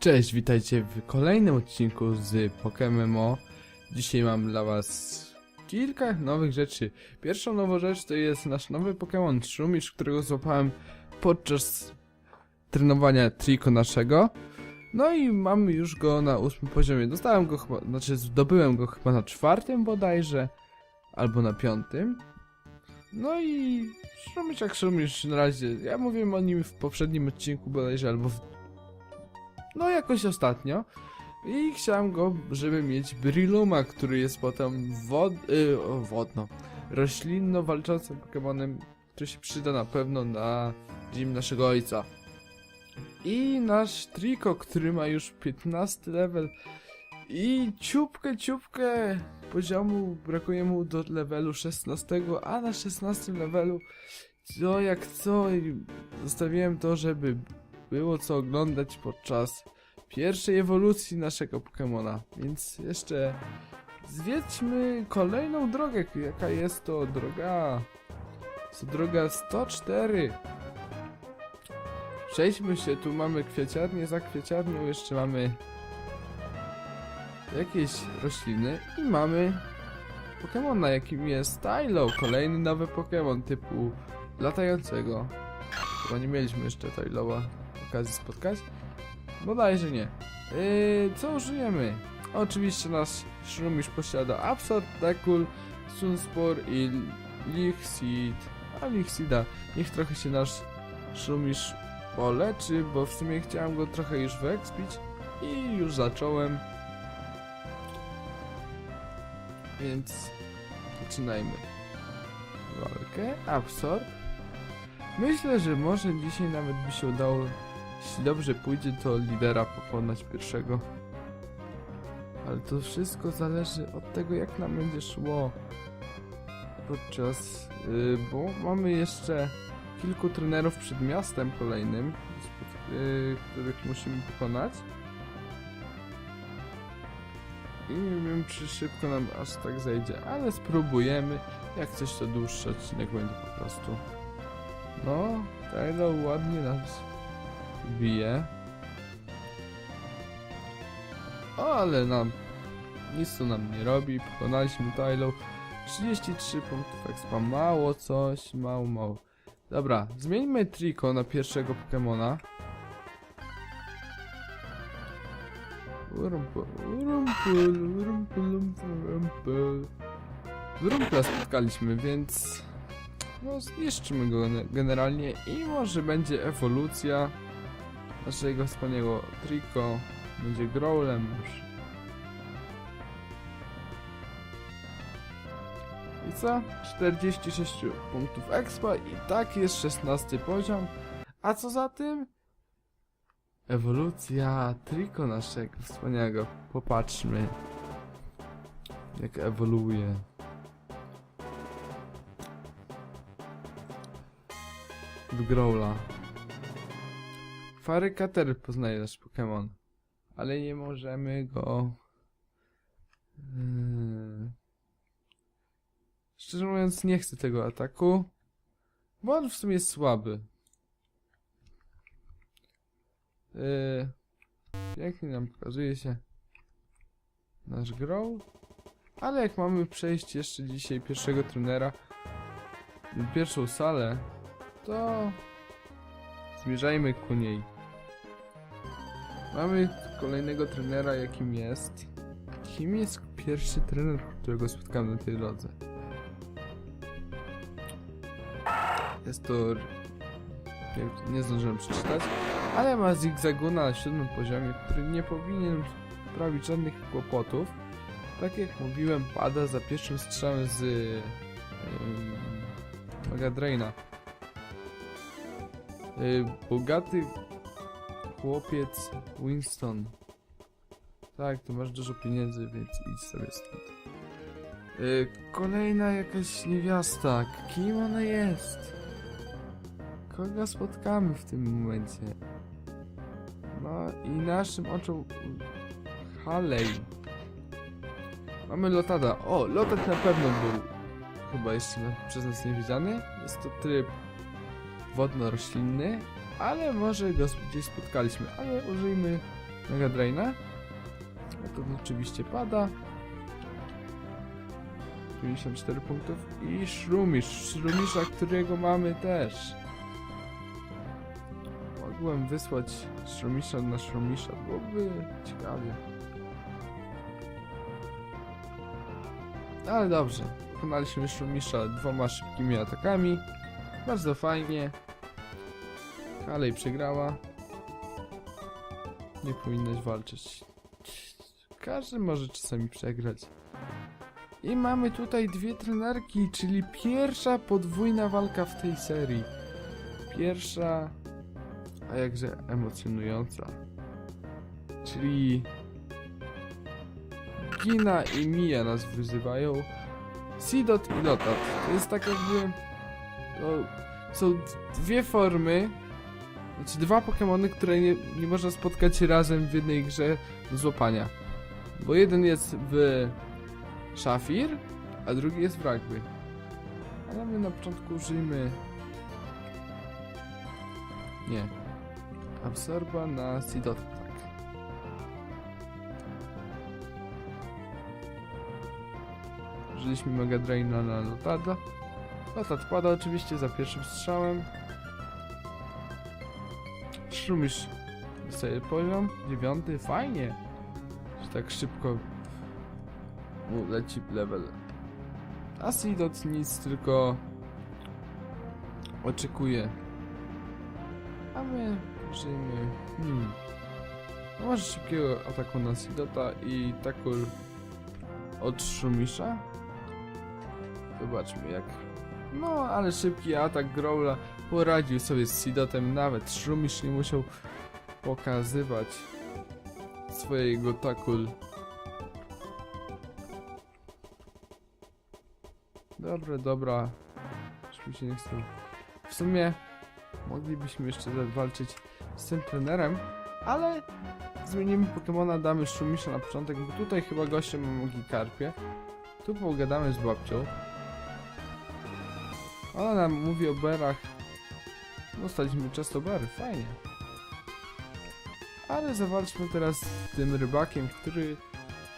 Cześć, witajcie w kolejnym odcinku z Pokemon. Dzisiaj mam dla was kilka nowych rzeczy. Pierwszą nową rzecz to jest nasz nowy Pokémon Szumisz, którego złapałem podczas trenowania Triko naszego. No i mamy już go na ósmym poziomie. Dostałem go chyba, znaczy zdobyłem go chyba na czwartym bodajże, albo na piątym. No i Szumisz jak Szumisz na razie. Ja mówiłem o nim w poprzednim odcinku bodajże, albo w no jakoś ostatnio. I chciałem go, żeby mieć Briluma, który jest potem wod... Y, wodno. Roślinno walczącym Pokemonem, który się przyda na pewno na dzień naszego ojca. I nasz Triko, który ma już 15 level. I ciupkę, ciupkę poziomu brakuje mu do levelu 16, a na 16 levelu co jak co zostawiłem to, żeby było co oglądać podczas pierwszej ewolucji naszego Pokemona. Więc jeszcze zwiedźmy kolejną drogę. Jaka jest to droga? To droga 104. Przejdźmy się, tu mamy kwieciarnię, za kwieciarnią jeszcze mamy jakieś rośliny i mamy Pokemona, jakim jest Tylo, kolejny nowy Pokemon typu latającego. Chyba nie mieliśmy jeszcze Tyloa okazji spotkać. Bodajże nie. Yy, co użyjemy? Oczywiście nasz Shrumish posiada Absorb, Dekul, Sunspore i Lichseed. A Lichseeda, niech trochę się nasz Shrumish poleczy, bo w sumie chciałem go trochę już wyekspić i już zacząłem. Więc zaczynajmy walkę. Absorb. Myślę, że może dzisiaj nawet by się udało, jeśli dobrze pójdzie, to lidera pokonać pierwszego. Ale to wszystko zależy od tego, jak nam będzie szło podczas, yy, bo mamy jeszcze kilku trenerów przed miastem kolejnym, yy, których musimy pokonać. I nie wiem, czy szybko nam aż tak zejdzie, ale spróbujemy. Jak coś, to dłuższy odcinek będzie po prostu. No, Tylo ładnie nas bije. Ale nam nic to nam nie robi. Pokonaliśmy Tylo. 33 punktów expa. Mało coś, mało, mało. Dobra, zmieńmy Triko na pierwszego Pokemona. Wyrumpla spotkaliśmy, więc no zniszczymy go gene- generalnie i może będzie ewolucja naszego wspaniałego Triko. Będzie Growlem już. I co? 46 punktów expa i tak jest 16 poziom. A co za tym? Ewolucja Triko naszego wspaniałego. Popatrzmy. Jak ewoluuje. Growla. Farykater poznaje nasz Pokémon, ale nie możemy go. Yy... Szczerze mówiąc, nie chcę tego ataku, bo on w sumie jest słaby. Yy... Pięknie nam pokazuje się nasz Growl, ale jak mamy przejść jeszcze dzisiaj pierwszego trenera, pierwszą salę, to zmierzajmy ku niej. Mamy kolejnego trenera, jakim jest. Kim jest pierwszy trener, którego spotkałem na tej drodze? Jest to. Nie, zdążyłem przeczytać, ale ma zigzaguna na siódmym poziomie, który nie powinien sprawić żadnych kłopotów. Tak jak mówiłem, pada za pierwszym strzałem z. Yy, Draina. Y, bogaty chłopiec Winston. Tak, tu masz dużo pieniędzy, więc idź sobie stąd. Y, kolejna jakaś niewiasta. Kim ona jest? Kogo spotkamy w tym momencie? No i naszym oczom... Halej. Mamy Lotada. O, Lotad na pewno był chyba jeszcze przez nas niewidziany. Jest to tryb wodno-roślinny, ale może go gdzieś spotkaliśmy, ale użyjmy Mega Draina. To oczywiście pada. 94 punktów. I Szrumisz. Szrumisza, którego mamy też. Mogłem wysłać Szrumisza na Szrumisza. Byłoby ciekawie. Ale dobrze. Pokonaliśmy Szrumisza dwoma szybkimi atakami. Bardzo fajnie. Kalej przegrała. Nie powinnaś walczyć. Każdy może czasami przegrać. I mamy tutaj dwie trenerki, czyli pierwsza podwójna walka w tej serii. Pierwsza, a jakże emocjonująca. Czyli Gina i Mia nas wyzywają. Sidot i Lotat. To jest tak jakby... No, są dwie formy, znaczy dwa Pokémony, które nie, nie można spotkać razem w jednej grze do złapania. Bo jeden jest w Szafir, a drugi jest w Rugby. Ale my na początku użyjmy... Nie. Absorba na Sidot, tak. Użyliśmy Mega Draina na Lotada. Lotad pada oczywiście za pierwszym strzałem. Szumisz dostaje poziom, dziewiąty, fajnie. Że tak szybko mu leci level. A nic, tylko oczekuje. A my użyjmy... Hmm. No może szybkiego ataku na Sidota i takul od Szumisza. Zobaczmy jak... No, ale szybki atak Growla poradził sobie z Sidotem, nawet Szumisz nie musiał pokazywać swojego takul. Dobra, dobra. Już mi się nie chce. W sumie moglibyśmy jeszcze walczyć z tym trenerem, ale zmienimy Pokemona, damy Szumisza na początek, bo tutaj chyba gościem mam Magikarpie. Tu pogadamy z babcią. Ona nam mówi o berach. Dostaliśmy często bery, fajnie. Ale zawalczmy teraz z tym rybakiem, który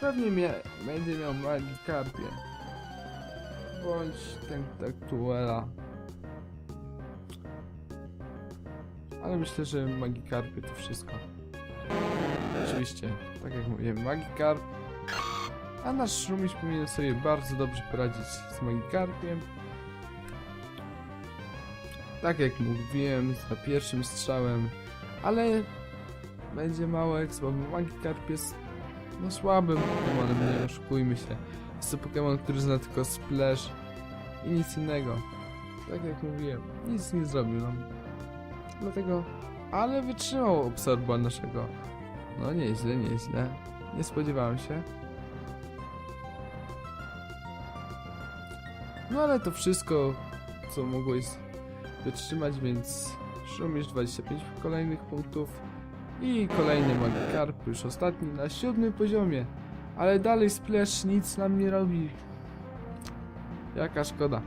pewnie mia będzie miał Magikarpie. Bądź Tentactuela. Ale myślę, że Magikarpie to wszystko. Oczywiście, tak jak mówiłem, Magikarp. A nasz Szrumiś powinien sobie bardzo dobrze poradzić z Magikarpiem. Tak jak mówiłem, za pierwszym strzałem, ale będzie mało expo, bo Magikarp jest no słabym Pokemonem, nie oszukujmy się. Jest to Pokemon, który zna tylko Splash i nic innego. Tak jak mówiłem, nic nie zrobił nam. Dlatego, ale wytrzymał Absorba naszego. No nieźle, nieźle. Nie spodziewałem się. No ale to wszystko, co mogłeś wytrzymać, więc Szumisz 25 kolejnych punktów i kolejny Magikarp, już ostatni na siódmym poziomie. Ale dalej Splash nic nam nie robi. Jaka szkoda.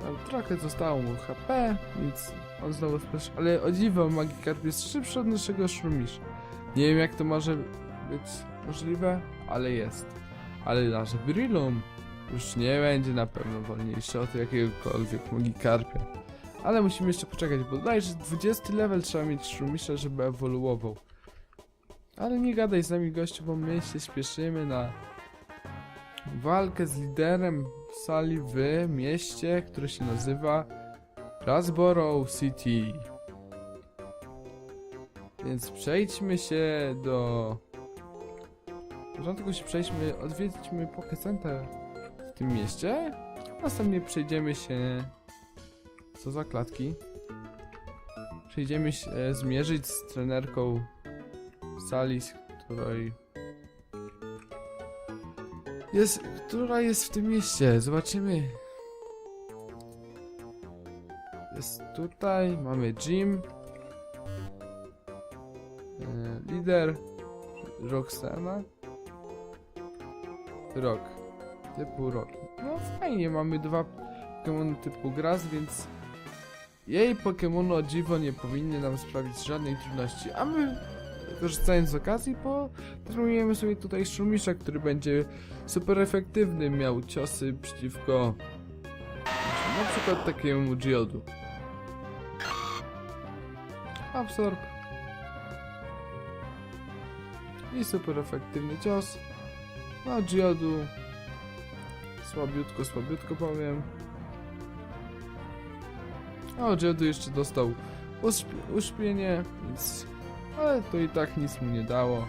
Tam trochę zostało mu HP, więc on znowu Splash. Ale o dziwo, Magikarp jest szybszy od naszego Szumisza. Nie wiem jak to może być możliwe, ale jest. Ale nasz Brillum już nie będzie na pewno wolniejszy od jakiegokolwiek Magikarpia. Ale musimy jeszcze poczekać, bo dajże 20 level trzeba mieć Szumisza, żeby ewoluował. Ale nie gadaj z nami gościu, bo my się spieszymy na walkę z liderem sali w mieście, które się nazywa Rasborough City. Więc przejdźmy się do... Na początku się przejdźmy, odwiedźmy Poké Center tym mieście. Następnie przejdziemy się... Co za klatki? Przejdziemy się e, zmierzyć z trenerką sali, z której jest, która jest w tym mieście. Zobaczymy. Jest tutaj, mamy gym. E, lider Roxana. Rock. Typu rock. No fajnie, mamy dwa Pokémony typu gras, więc jej Pokémony o dziwo nie powinny nam sprawić żadnej trudności, a my korzystając z okazji potrenujemy sobie tutaj Szumisza, który będzie super efektywny, miał ciosy przeciwko na przykład takiemu Geodu. Absorb. I super efektywny cios. No Geodu. Słabiutko, słabiutko powiem. O, Geodu jeszcze dostał uśp- uśpienie, więc... Ale to i tak nic mu nie dało.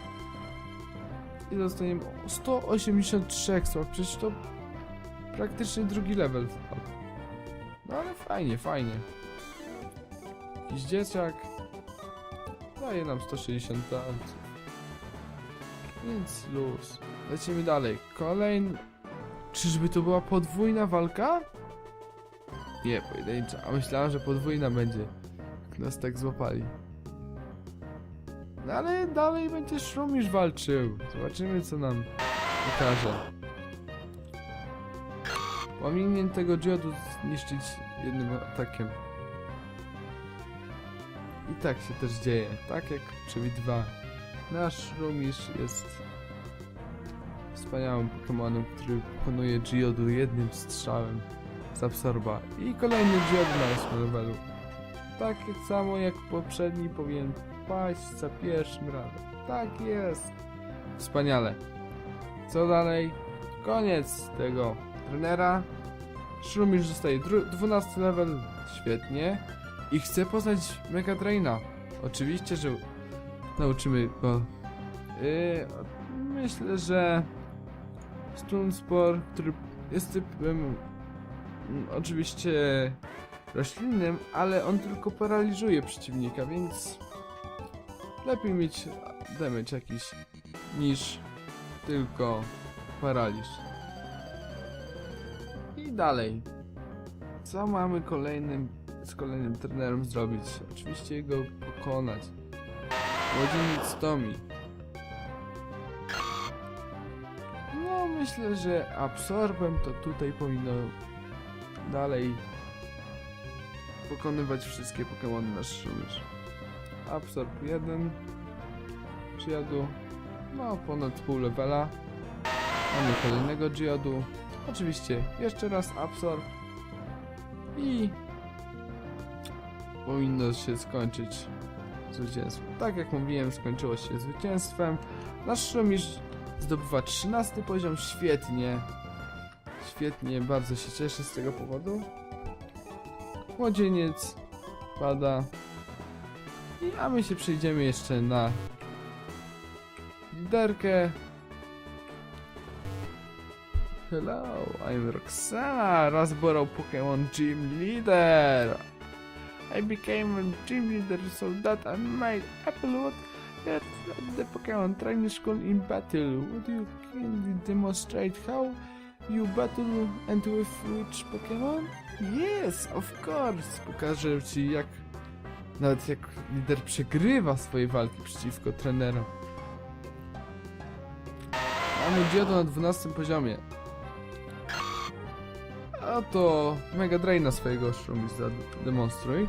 I dostaniemy 183 słab, przecież to praktycznie drugi level. No ale fajnie, fajnie. Jakiś dzieciak daje nam 160 talentów. Więc luz. Lecimy dalej. Kolejny... Czyżby to była podwójna walka? Nie, pojedyncza. A myślałem, że podwójna będzie. Jak nas tak złapali. No ale dalej będzie Szrumisz walczył. Zobaczymy co nam pokaże. Łaminiętego diodu zniszczyć jednym atakiem. I tak się też dzieje, tak jak przewidywałem. Nasz Szrumisz jest wspaniałym Pokemonem, który pokonuje Geodu jednym strzałem z absorba. I kolejny Geodu na 8 levelu. Tak samo jak poprzedni powinien paść za pierwszym razem. Tak jest. Wspaniale. Co dalej? Koniec tego trenera. Szrumisz zostaje dru- 12 level. Świetnie. I chce poznać Mega Draina. Oczywiście, że nauczymy go. Yy, myślę, że Stunspor, który jest typem mm, oczywiście roślinnym, ale on tylko paraliżuje przeciwnika, więc lepiej mieć damage jakiś niż tylko paraliż. I dalej. Co mamy kolejnym z kolejnym trenerem zrobić? Oczywiście go pokonać. Młodzieniec Tomi. Myślę, że absorbem to tutaj powinno dalej pokonywać wszystkie Pokémony na Szumierz. Absorb 1 Geodu. No, ponad pół levela. Mamy kolejnego Geodu. Oczywiście jeszcze raz Absorb. I powinno się skończyć zwycięstwem. Tak jak mówiłem, skończyło się zwycięstwem. Nasz Szumisz zdobywa 13 poziom. Świetnie. Świetnie, bardzo się cieszę z tego powodu. Młodzieniec pada. I a my się przejdziemy jeszcze na liderkę. Hello, I'm Roxana, Rasborough Pokemon Gym Leader. I became a gym leader so that I might Applewood the Pokemon Training School in battle. Would you kindly demonstrate how you battle and with which Pokemon? Yes, of course. Pokażę ci jak nawet jak lider przegrywa swoje walki przeciwko trenerom. Mamy Geodo na 12 poziomie. A to Mega Draina swojego Shroomi zademonstruj.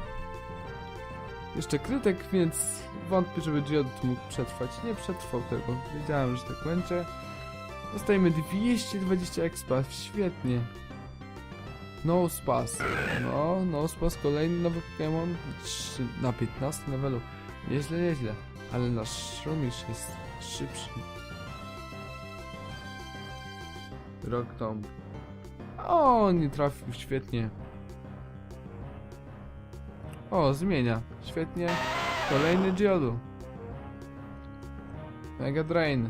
Jeszcze krytek, więc wątpię, żeby Geodo tu mógł przetrwać. Nie przetrwał tego. Wiedziałem, że tak będzie. Dostajemy 220 expa. Świetnie. No Spas. No, No Spas, kolejny nowy Pokémon. Na 15 levelu. Nieźle, nieźle. Ale nasz Shroomish jest szybszy. Rock Tomb. O, nie trafił, świetnie. O, zmienia. Świetnie. Kolejny Geodu. Mega Drain.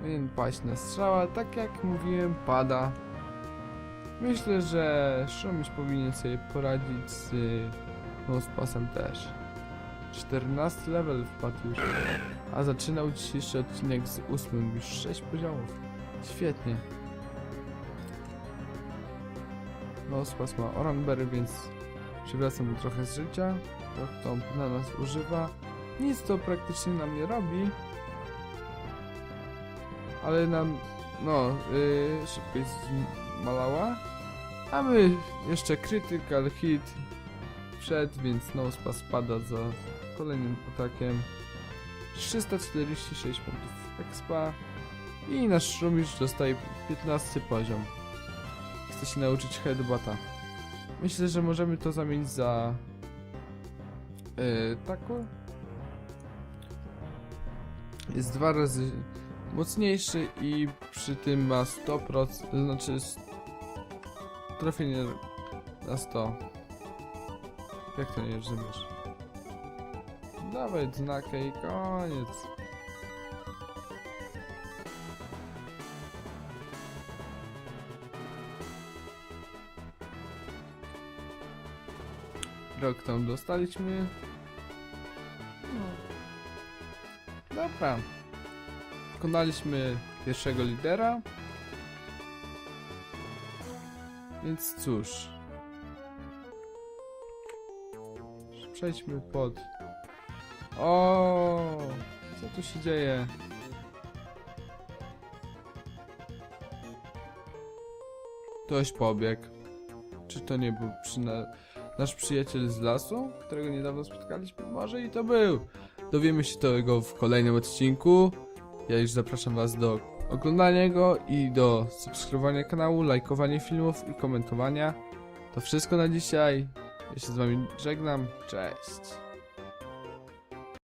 Powinien paść na strzała, tak jak mówiłem, pada. Myślę, że Szumisz powinien sobie poradzić z Mospasem też. 14 level wpadł już. A zaczynał dzisiejszy odcinek z 8, już 6 poziomów. Świetnie. Mospas ma Oranberry, więc przywraca mu trochę z życia. To, to na nas używa. Nic to praktycznie nam nie robi. Ale nam, no, yy, szybkość zmalała. A my jeszcze Critical Hit przed, więc Nospa spada za kolejnym atakiem. 346 punktów expa i nasz Szrumisz dostaje 15 poziom. Chce się nauczyć headbata. Myślę, że możemy to zamienić za yy, taką. Jest dwa razy mocniejszy i przy tym ma 100%, znaczy s- trafienie na 100. Jak to nie rozumiesz? Dawaj znakę i koniec. Rok tam dostaliśmy. No. Dobra. Pokonaliśmy pierwszego lidera. Więc cóż. Przejdźmy pod. O, co tu się dzieje? Ktoś pobiegł. Czy to nie był przyna- nasz przyjaciel z lasu, którego niedawno spotkaliśmy? Może i to był. Dowiemy się tego w kolejnym odcinku. Ja już zapraszam Was do oglądania go i do subskrybowania kanału, lajkowania filmów i komentowania. To wszystko na dzisiaj. Ja się z Wami żegnam. Cześć.